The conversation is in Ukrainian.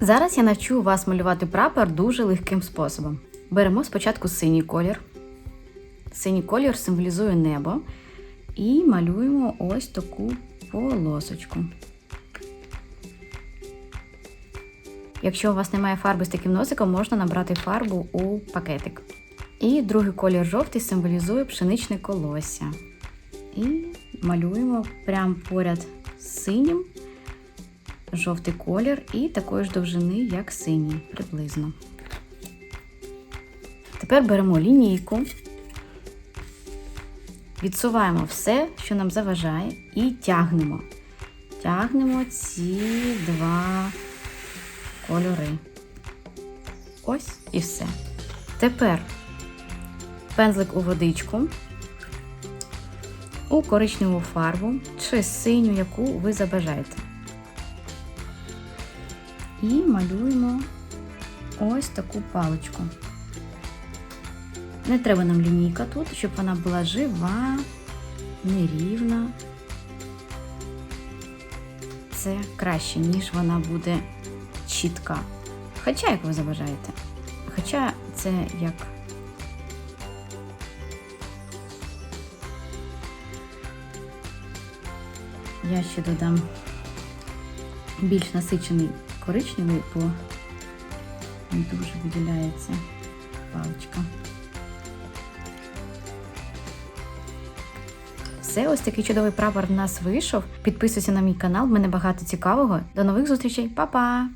Зараз я навчу вас малювати прапор дуже легким способом. Беремо спочатку синій колір. Синій колір символізує небо. І малюємо ось таку полосочку. Якщо у вас немає фарби з таким носиком, можна набрати фарбу у пакетик. І другий колір жовтий символізує пшеничне колосся. І малюємо прямо поряд з синім жовтий колір і такої ж довжини, як синій, приблизно. Тепер беремо лінійку, відсуваємо все, що нам заважає, і тягнемо. Тягнемо ці два кольори. Ось і все. Тепер пензлик у водичку, у коричневу фарбу чи синю, яку ви забажаєте. І малюємо ось таку паличку. Не треба нам лінійка тут, щоб вона була жива, нерівна. Це краще, ніж вона буде чітка. Хоча, як ви забажаєте. Хоча це як. Я ще додам більш насичений коричневий, бо не дуже виділяється паличка. Все, ось такий чудовий прапор в нас вийшов. Підписуйся на мій канал, в мене багато цікавого. До нових зустрічей, Па-па!